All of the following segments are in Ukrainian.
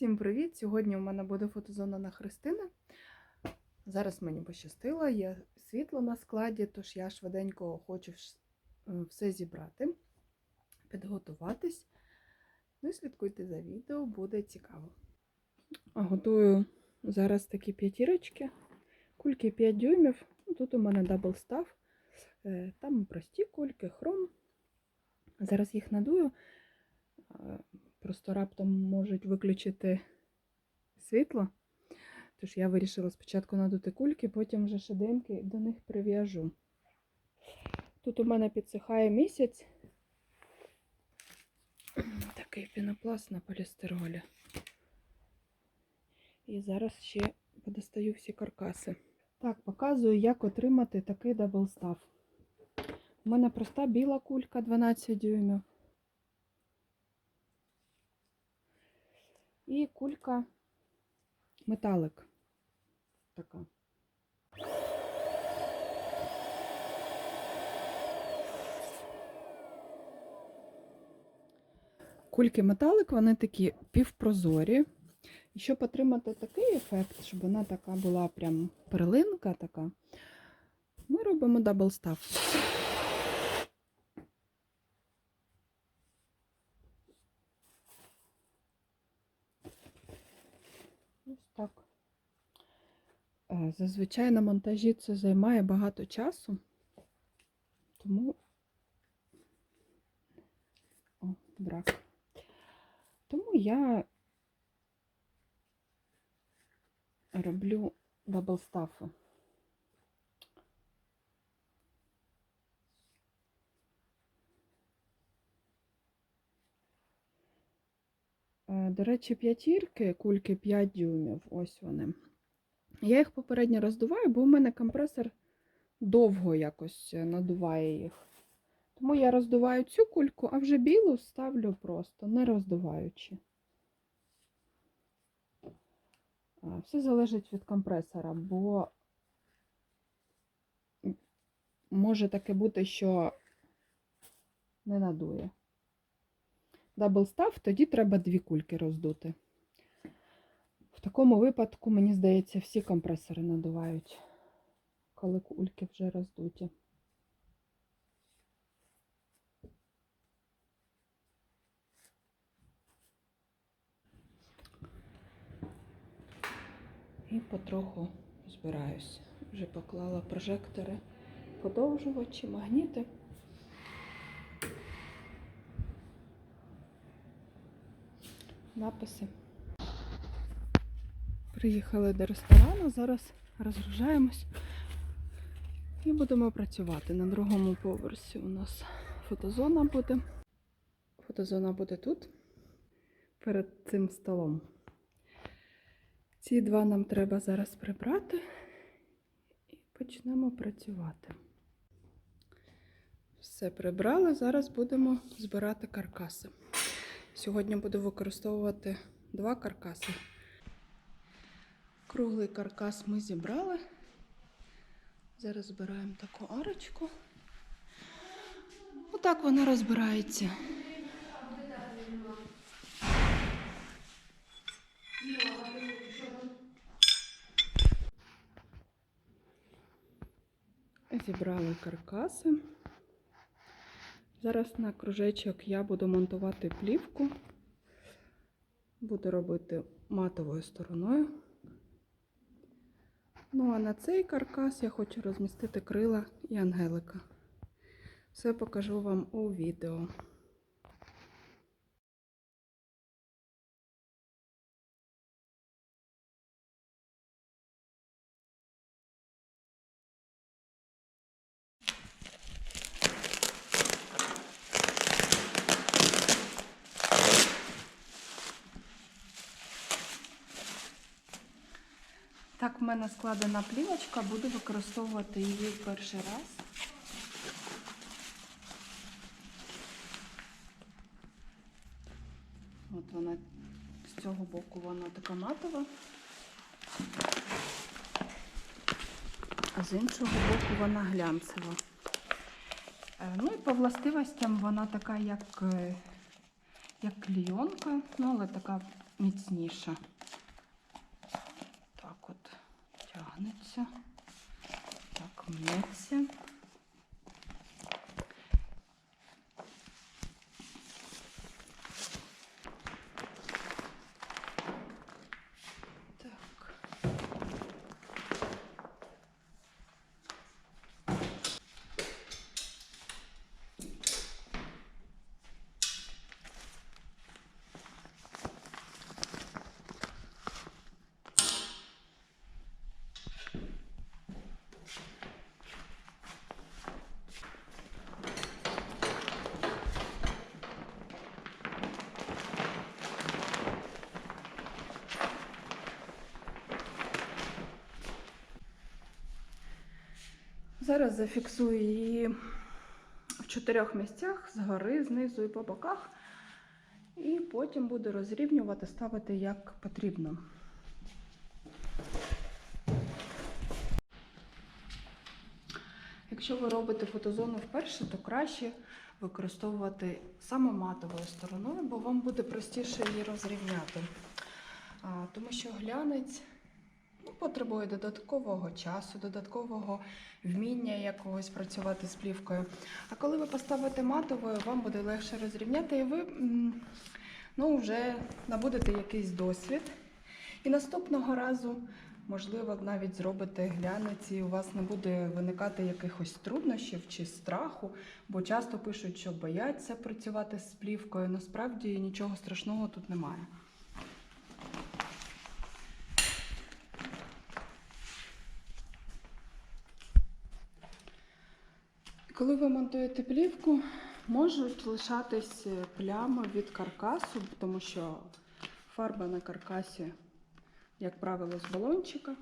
Всім привіт! Сьогодні у мене буде фотозона на Христини. Зараз мені пощастило, є світло на складі, тож я швиденько хочу е, все зібрати, підготуватись. Ну і слідкуйте за відео, буде цікаво. Готую зараз такі п'ятірочки, кульки 5 дюймів. Ну, Тут у мене дабл став. Е, Там прості кульки, хром. Зараз їх надую. Просто раптом можуть виключити світло. Тож я вирішила спочатку надути кульки, потім вже шеденьки до них прив'яжу. Тут у мене підсихає місяць. Такий пінопласт на полістиролі. І зараз ще подостаю всі каркаси. Так, показую, як отримати такий даблстав. У мене проста біла кулька 12 дюймів. І кулька металик. Така. Кульки металик, вони такі півпрозорі. І щоб отримати такий ефект, щоб вона така була прям перлинка така, ми робимо дабл став. Ось так. Зазвичай на монтажі це займає багато часу, тому О, брак. Тому я роблю даблстафи. Е, До речі, п'ятірки, кульки 5 дюймів, ось вони. Я їх попередньо роздуваю, бо у мене компресор довго якось е, надуває їх. Тому я роздуваю цю кульку, а вже білу ставлю просто, не роздуваючи. Все залежить від компресора, бо може таке бути, що не надує. Дабл став, тоді треба дві кульки роздути. В такому випадку, мені здається, всі компресори надувають, коли кульки вже роздуті. І потроху збираюсь. Вже поклала прожектори, подовжувачі, магніти. Написи. Приїхали до ресторану, зараз розгружаємось і будемо працювати. На другому поверсі у нас фотозона буде. Фотозона буде тут, перед цим столом. Ці два нам треба зараз прибрати і почнемо працювати. Все прибрали, зараз будемо збирати каркаси. Сьогодні буду використовувати два каркаси. Круглий каркас ми зібрали. Зараз збираємо таку арочку. Отак вона розбирається. Зібрали каркаси. Зараз на кружечок я буду монтувати плівку. Буду робити матовою стороною. Ну, а на цей каркас я хочу розмістити крила і ангелика. Все покажу вам у відео. Так, в мене складена плівочка, буду використовувати її перший раз. От вона з цього боку вона така матова, а з іншого боку вона глянцева. Е, Ну і по властивостям вона така, як, е, як клійонка, ну але така міцніше. Так от тягнеться, так мнеться. Так. Зараз зафіксую її в чотирьох місцях згори, знизу і по боках. І потім буду розрівнювати, ставити як потрібно. Якщо ви робите фотозону вперше, то краще використовувати саме матовою стороною, бо вам буде простіше її розрівняти. Тому що глянець потребує додаткового часу, додаткового вміння якогось працювати з плівкою. А коли ви поставите матовою, вам буде легше розрівняти, і ви ну, вже набудете якийсь досвід. І наступного разу, можливо, навіть зробите глянець, і у вас не буде виникати якихось труднощів чи страху, бо часто пишуть, що бояться працювати з плівкою. Насправді нічого страшного тут немає. Коли ви монтуєте плівку, можуть лишатись плями від каркасу, тому що фарба на каркасі, як правило, з балончика.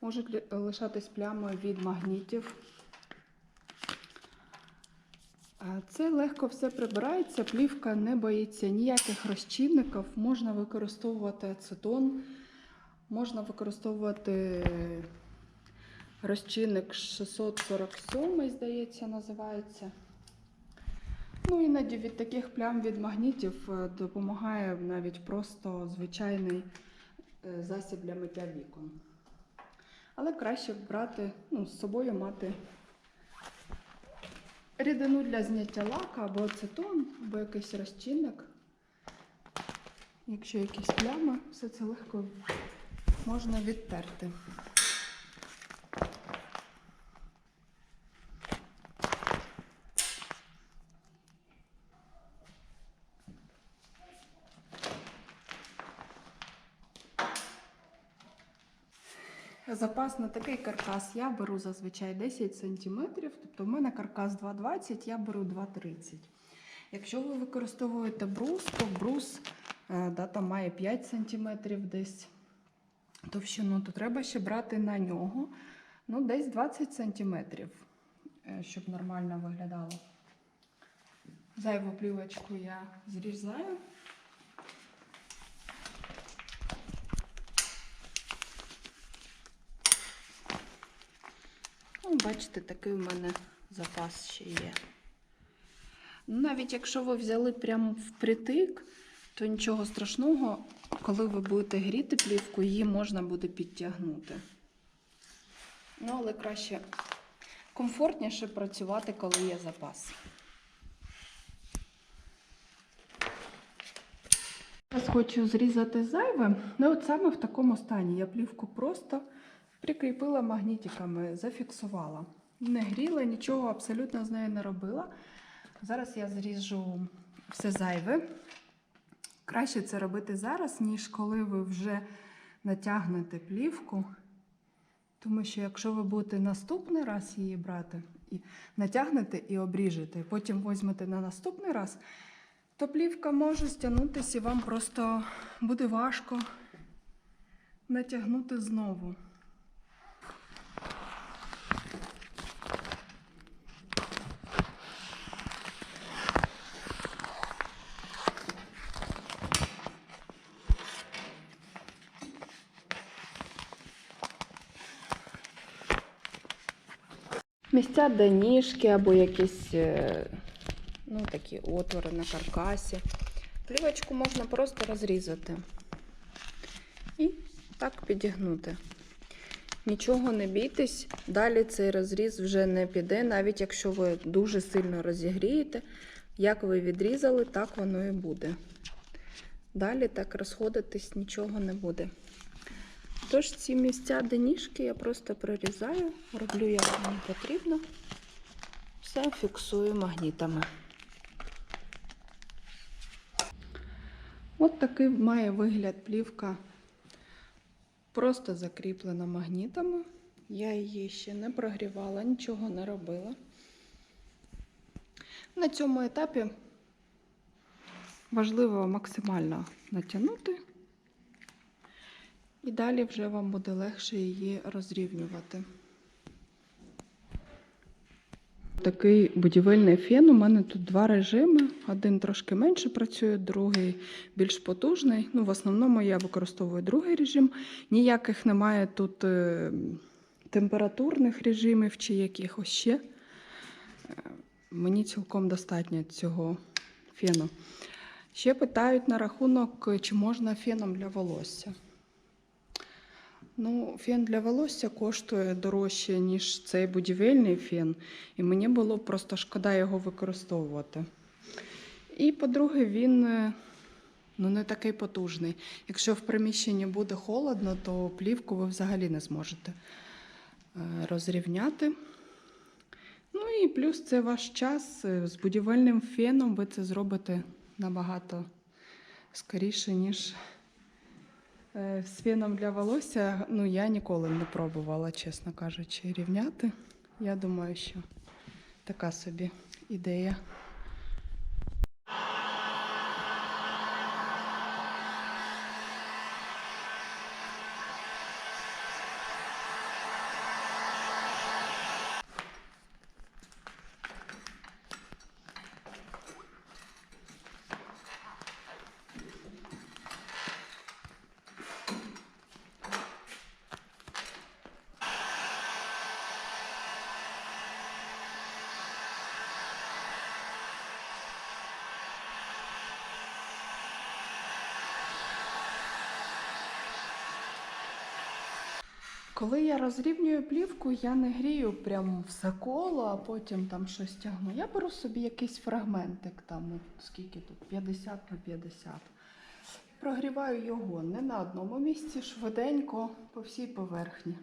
Можуть лишатись плями від магнітів. Це легко все прибирається, плівка не боїться ніяких розчинників. Можна використовувати ацетон, можна використовувати розчинник 647, здається, називається. Ну, іноді від таких плям від магнітів е, допомагає навіть просто звичайний е, засіб для миття вікон. Але краще брати, ну, з собою мати рідину для зняття лака або ацетон, або якийсь розчинник. Якщо якісь плями, все це легко можна відтерти. Запас на такий каркас я беру зазвичай 10 см, тобто в мене каркас 2,20, я беру 2,30. Якщо ви використовуєте брус, то брус е, да, там має 5 см десь товщину, то треба ще брати на нього ну, десь 20 см, щоб нормально виглядало. Зайву плівочку я зрізаю. Бачите, такий у мене запас ще є. Ну, Навіть якщо ви взяли прямо впритик, то нічого страшного, коли ви будете гріти плівку, її можна буде підтягнути. Ну, але краще комфортніше працювати, коли є запас. Зараз хочу зрізати зайве. Ну, от саме в такому стані. Я плівку просто прикріпила магнітиками, зафіксувала. Не гріла, нічого абсолютно з нею не робила. Зараз я зріжу все зайве. Краще це робити зараз, ніж коли ви вже натягнете плівку. Тому що якщо ви будете наступний раз її брати, і натягнете і обріжете, потім візьмете на наступний раз, то плівка може стягнутися і вам просто буде важко натягнути знову. Місця, де ніжки або якісь е, ну, такі отвори на каркасі. Плівочку можна просто розрізати. і так підігнути. Нічого не бійтесь, далі цей розріз вже не піде, навіть якщо ви дуже сильно розігрієте. Як ви відрізали, так воно і буде. Далі так розходитись нічого не буде. Тож ці місця, де ніжки, я просто прорізаю, роблю як мені потрібно. Все фіксую магнітами. От такий має вигляд плівка, просто закріплена магнітами. Я її ще не прогрівала, нічого не робила. На цьому етапі важливо максимально натягнути, і далі вже вам буде легше її розрівнювати. Такий будівельний фен. У мене тут два режими. Один трошки менше працює, другий більш потужний. Ну, в основному я використовую другий режим. Ніяких немає тут е, температурних режимів чи якихось ще. Е, Мені цілком достатньо цього фену. Ще питають на рахунок, чи можна феном для волосся. Ну, фен для волосся коштує дорожче, ніж цей будівельний фен, і мені було просто шкода його використовувати. І, по-друге, він е, ну, не такий потужний. Якщо в приміщенні буде холодно, то плівку ви взагалі не зможете е, розрівняти. Ну і плюс це ваш час. Е, З будівельним феном ви це зробите набагато скоріше, ніж з феном для волосся. Ну, я ніколи не пробувала, чесно кажучи, рівняти. Я думаю, що така собі ідея. Коли я розрівнюю плівку, я не грію прямо все коло, а потім там щось тягну. Я беру собі якийсь фрагментик, там скільки тут, 50 на 50. Прогріваю його не на одному місці, швиденько по всій поверхні.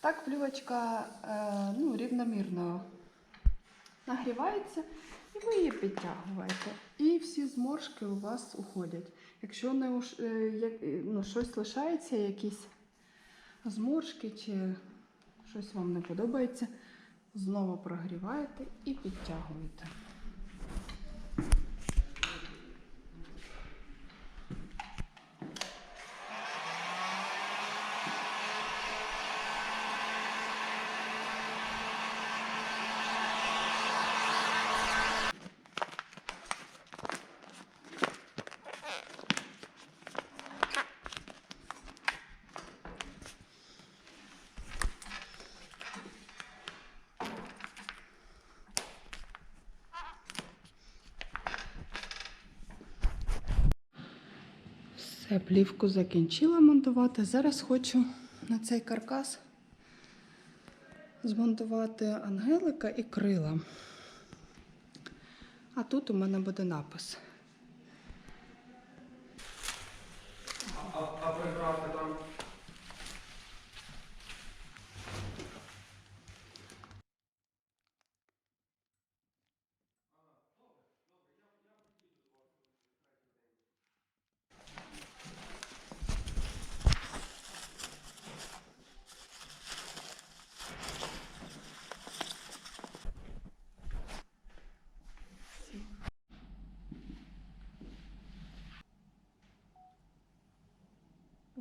Так плівочка е, ну, рівномірно нагрівається, і ви її підтягуєте. І всі зморшки у вас уходять. Якщо не е, ну, щось лишається, якісь зморшки чи щось вам не подобається, знову прогріваєте і підтягуєте. Все, плівку закінчила монтувати. Зараз хочу на цей каркас змонтувати ангелика і крила. А тут у мене буде напис.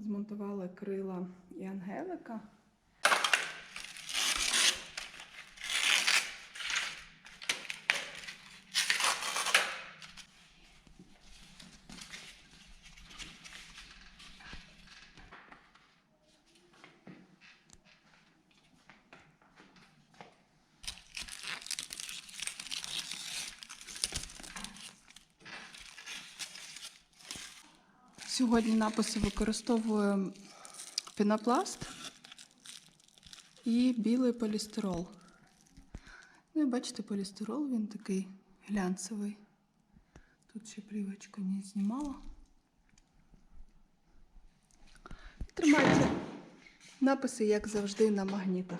Змонтувала крила і ангелика. Сьогодні написи використовую пінопласт і білий полістирол. Ну і бачите, полістирол він такий глянцевий. Тут ще плівочку не знімала. Тримайте написи, як завжди, на магнітах.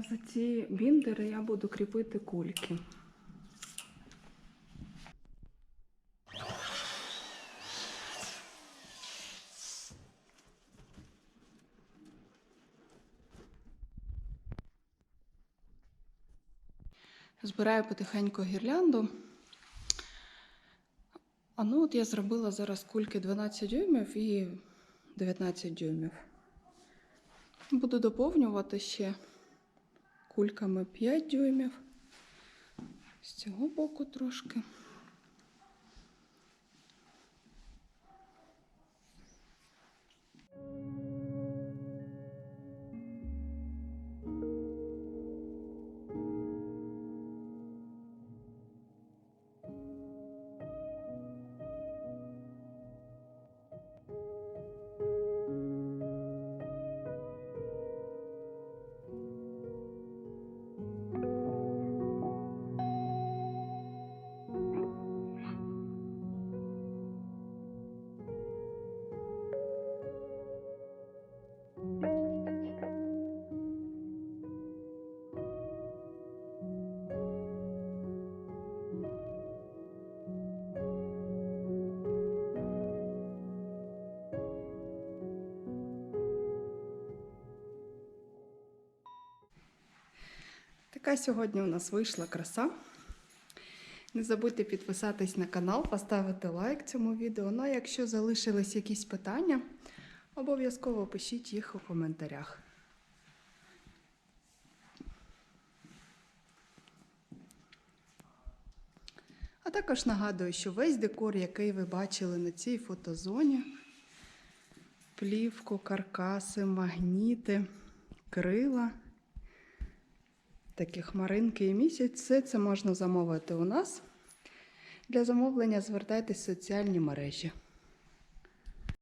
За ці біндери я буду кріпити кульки. Збираю потихеньку гірлянду. А ну от я зробила зараз кульки 12 дюймів і 19 дюймів. Буду доповнювати ще кульками 5 дюймів. З цього боку трошки. Така сьогодні у нас вийшла краса. Не забудьте підписатись на канал, поставити лайк цьому відео. Ну а якщо залишились якісь питання, обов'язково пишіть їх у коментарях. А також нагадую, що весь декор, який ви бачили на цій фотозоні, плівку, каркаси, магніти, крила, такі хмаринки і місяць, все це можна замовити у нас. Для замовлення звертайтесь в соціальні мережі.